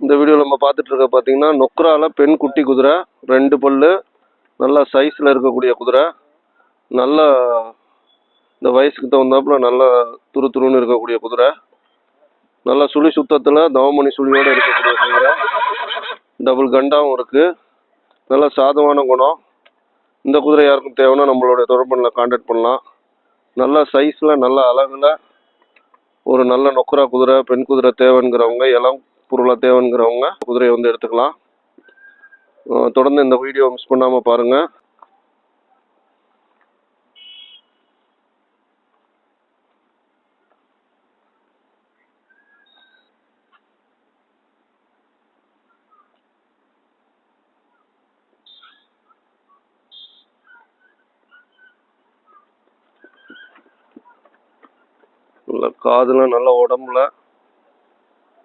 இந்த வீடியோவில் நம்ம பார்த்துட்டு இருக்க பார்த்தீங்கன்னா நொக்ரால பெண் குட்டி குதிரை ரெண்டு பல்லு நல்ல சைஸில் இருக்கக்கூடிய குதிரை நல்ல இந்த வயசுக்கு தகுந்தாப்புல நல்ல துரு துருன்னு இருக்கக்கூடிய குதிரை நல்ல சுழி சுத்தத்தில் தவமணி சுழியோடு இருக்கக்கூடிய குதிரை டபுள் கண்டாவும் இருக்குது நல்ல சாதமான குணம். இந்த குதிரை யாருக்கும் தேவைன்னா நம்மளுடைய தொடர்புல காண்டாக்ட் பண்ணலாம். நல்ல சைஸில் நல்ல அளவில் ஒரு நல்ல நொக்கரா குதிரை பெண் குதிரை தேவைங்கிறவங்க இளம் பொருளாக தேவைங்கிறவங்க குதிரையை வந்து எடுத்துக்கலாம். தொடர்ந்து இந்த வீடியோ மிஸ் பண்ணாமல் பாருங்கள் நல்ல காதுல நல்ல உடம்புல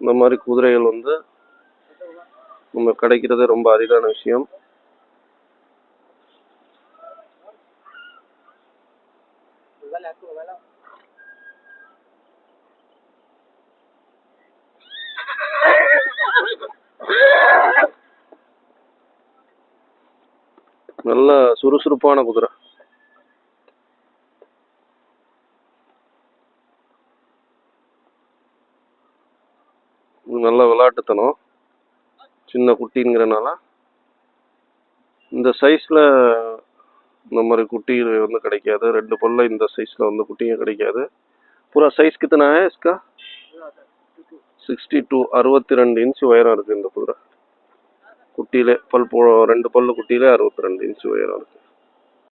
இந்த மாதிரி குதிரைகள் வந்து நம்ம கிடைக்கிறது ரொம்ப அரிதான விஷயம். நல்ல சுறுசுறுப்பான குதிரை. நல்ல விளையாட்டுத்தனம் சின்ன குட்டிங்கிறனால இந்த சைஸில் இந்த மாதிரி குட்டி வந்து கிடைக்காது ரெண்டு பல்ல இந்த சைஸில் வந்து குட்டிங்க கிடைக்காது பூரா சைஸ் கித்தனா है इसका சிக்ஸ்டி டூ அறுபத்தி ரெண்டு இன்ச்சு உயரம் இருக்குது இந்த குதிரை குட்டியிலே பல் போ ரெண்டு பல்லு குட்டியிலே அறுபத்தி ரெண்டு இன்ச்சு உயரம் இருக்குது